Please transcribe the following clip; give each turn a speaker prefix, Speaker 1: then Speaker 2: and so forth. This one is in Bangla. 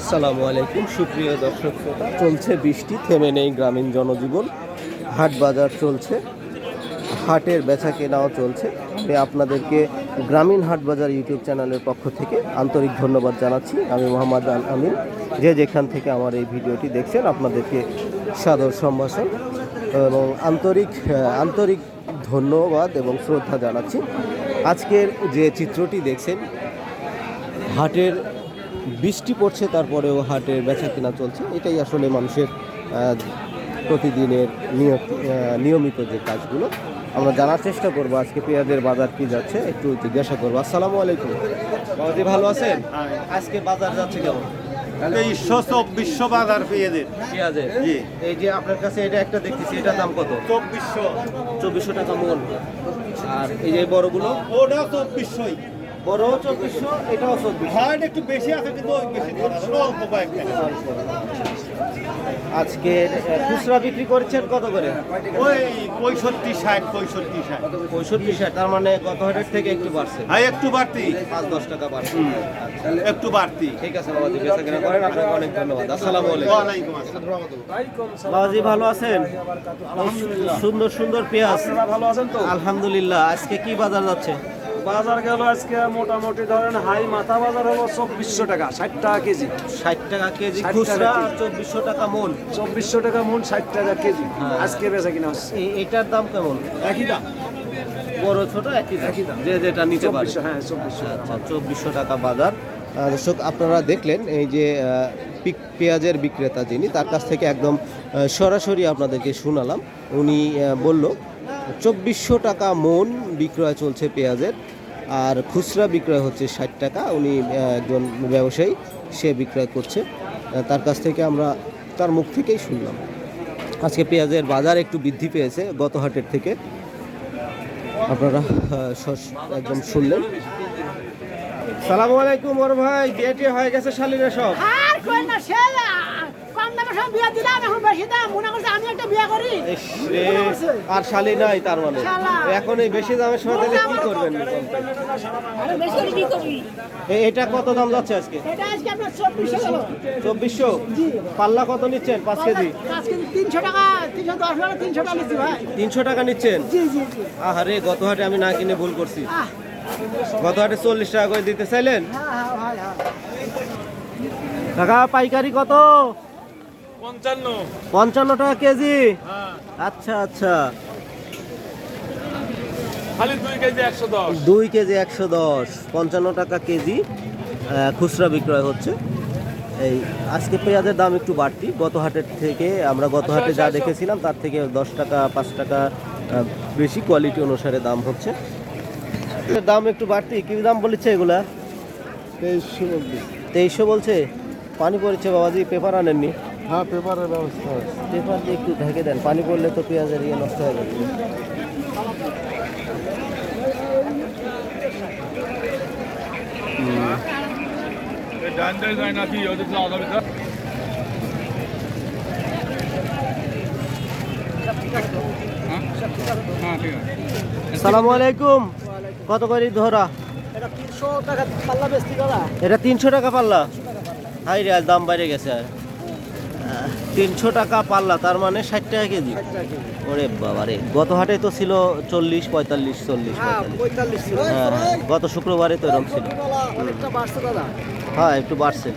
Speaker 1: আসসালামু আলাইকুম, সুপ্রিয় দর্শক শ্রোতা। চলছে বৃষ্টি, থেমে নেই গ্রামীণ জনজীবন। হাট বাজার চলছে, হাটের বেচা কেনাও চলছে। আমি আপনাদেরকে গ্রামীণ হাট বাজার ইউটিউব চ্যানেলের পক্ষ থেকে আন্তরিক ধন্যবাদ জানাচ্ছি। আমি মোহাম্মদ আল আমিন। যে যেখান থেকে আমার এই ভিডিওটি দেখছেন, আপনাদেরকে সাদর সম্ভাষণ এবং আন্তরিক আন্তরিক ধন্যবাদ এবং শ্রদ্ধা জানাচ্ছি। আজকের যে চিত্রটি দেখছেন, হাটের বৃষ্টি পড়ছে তারপরেও হাটের বেচা কেনা চলছে। এটাই আসলে মানুষের প্রতিদিনের নিয়মিত যে কাজগুলো। আমরা জানার চেষ্টা করব আজকে পেঁয়াজের বাজার কি যাচ্ছে একটু জিজ্ঞাসা করব। আসসালামু আলাইকুম। বাবাজি ভালো আছেন? আজকে বাজার যাচ্ছে কেমন?
Speaker 2: তেইশশো চব্বিশশো বাজার পেয়েদের
Speaker 1: পেঁয়াজের?
Speaker 2: জি।
Speaker 1: এই যে আপনার কাছে এটা একটা দেখতেছি এটার দাম কত?
Speaker 2: চব্বিশশো।
Speaker 1: চব্বিশশো টাকা মন। আর এই যে বড়গুলো?
Speaker 2: ওটাও চব্বিশশোই।
Speaker 1: বড় চব্বিশশো এটাও চব্বিশশো।
Speaker 2: হার্ড একটু বেশি আছে কিন্তু বেশি অল্প কয়েকটা।
Speaker 1: আজকে খুচরা বিক্রি করছেন কত করে?
Speaker 2: ওই পঁয়ষট্টি ষাট পঁয়ষট্টি ষাট।
Speaker 1: পঁয়ষট্টি ষাট তার মানে গত হাটের থেকে একটু বাড়ছে?
Speaker 2: হ্যাঁ একটু বাড়তি।
Speaker 1: পাঁচ দশ টাকা বাড়ছে।
Speaker 2: একটু বাড়তি।
Speaker 1: ঠিক আছে বাবাজি বেচা কেনা করেন আপনাকে অনেক ধন্যবাদ। আসসালামু আলাইকুম।
Speaker 2: আসসালাম।
Speaker 1: বাবাজি ভালো আছেন? সুন্দর সুন্দর পেঁয়াজ।
Speaker 3: ভালো আছেন তো?
Speaker 1: আলহামদুলিল্লাহ। আজকে কি বাজার যাচ্ছে?
Speaker 3: বাজার গেল আজকে মোটামুটি ধরেন হাই মাথা বাজার হলো চব্বিশশো টাকা ষাট টাকা কেজি।
Speaker 1: ষাট টাকা কেজি খুচরা চব্বিশশো টাকা মন।
Speaker 3: চব্বিশশো টাকা মন ষাট টাকা কেজি।
Speaker 1: হ্যাঁ।
Speaker 3: আজকে বেচা কিনা হচ্ছে।
Speaker 1: এটার দাম কেমন?
Speaker 3: একই দাম।
Speaker 1: বড় ছোট একই দাম।
Speaker 3: একই দাম।
Speaker 1: যে যেটা নিতে পারে।
Speaker 3: হ্যাঁ চব্বিশশো।
Speaker 1: আচ্ছা চব্বিশশো টাকা বাজার। দর্শক আপনারা দেখলেন এই যে পিক- পেঁয়াজের বিক্রেতা যিনি তার কাছ থেকে একদম সরাসরি আপনাদেরকে শোনালাম। উনি বলল চব্বিশশো টাকা মন বিক্রয় চলছে পেঁয়াজের আর খুচরা বিক্রয় হচ্ছে ষাট টাকা। উনি একজন ব্যবসায়ী সে বিক্রয় করছে। তার কাছ থেকে আমরা তার মুখ থেকেই শুনলাম। আজকে পেঁয়াজের বাজার একটু বৃদ্ধি পেয়েছে গত হাটের থেকে। আপনারা একদম শুনলেন। সালামু আলাইকুম ওর ভাই বিয়েটি হয়ে গেছে শালিরে সব
Speaker 4: আর কই না সে কম দামে সব বিয়া দিলাম
Speaker 1: আর শালি নাই তার মানে। এখন এই বেশি দামের সময় দিলে কি করবেন? এটা কত দাম যাচ্ছে আজকে?
Speaker 4: এটা আজকে আপনার চব্বিশশো।
Speaker 1: পাল্লা কত নিচ্ছেন? পাঁচ কেজি?
Speaker 4: তিনশো টাকা টাকা টাকা
Speaker 1: টাকা নিচ্ছেন?
Speaker 4: জি জি জি।
Speaker 1: আহারে গত হাটে আমি না কিনে ভুল করছি। গত হাটে চল্লিশ টাকা করে দিতে চাইলেন?
Speaker 4: হ্যাঁ হ্যাঁ ভাই হ্যাঁ।
Speaker 1: টাকা পাইকারি কত?
Speaker 3: পঞ্চান্ন।
Speaker 1: টাকা কেজি? আচ্ছা আচ্ছা।
Speaker 3: দুই কেজি একশো দশ।
Speaker 1: পঞ্চান্ন টাকা কেজি খুচরা বিক্রয় হচ্ছে। এই আজকে পেঁয়াজের দাম একটু বাড়তি। গত হাটের থেকে আমরা গত হাটে যা দেখেছিলাম তার থেকে দশ টাকা পাঁচ টাকা বেশি কোয়ালিটি অনুসারে দাম হচ্ছে। দাম একটু বাড়তি। কি দাম বলেছে এগুলা? তেইশশো বলছে? পানি পড়েছে বাবাজি পেপার আনেননি।
Speaker 2: হ্যাঁ পেপারের ব্যবস্থা আছে।
Speaker 1: পেপার দিয়ে একটু ঢেকে দেন পানি পড়লে তো পেঁয়াজের ইয়ে নষ্ট হয়ে যাবে।
Speaker 3: ভিতর হ্যাঁ
Speaker 1: সালামু আলাইকুম। কত করে ধরা
Speaker 4: এটা তিনশো টাকা পাল্লা বেশি
Speaker 1: এটা তিনশো টাকা পাল্লা? হাই রে দাম বাইরে গেছে আর। তিনশো টাকা পাল্লা তার মানে ষাট টাকা কেজি। ওরে বাবা রে গত হাটে তো ছিল চল্লিশ পঁয়তাল্লিশ চল্লিশ
Speaker 4: হ্যাঁ
Speaker 1: পঁয়তাল্লিশ।
Speaker 4: পঁয়তাল্লিশ
Speaker 1: হ্যাঁ হ্যাঁ, গত শুক্রবারে তো এরকম ছিল। হ্যাঁ একটু
Speaker 4: বাড়ছে।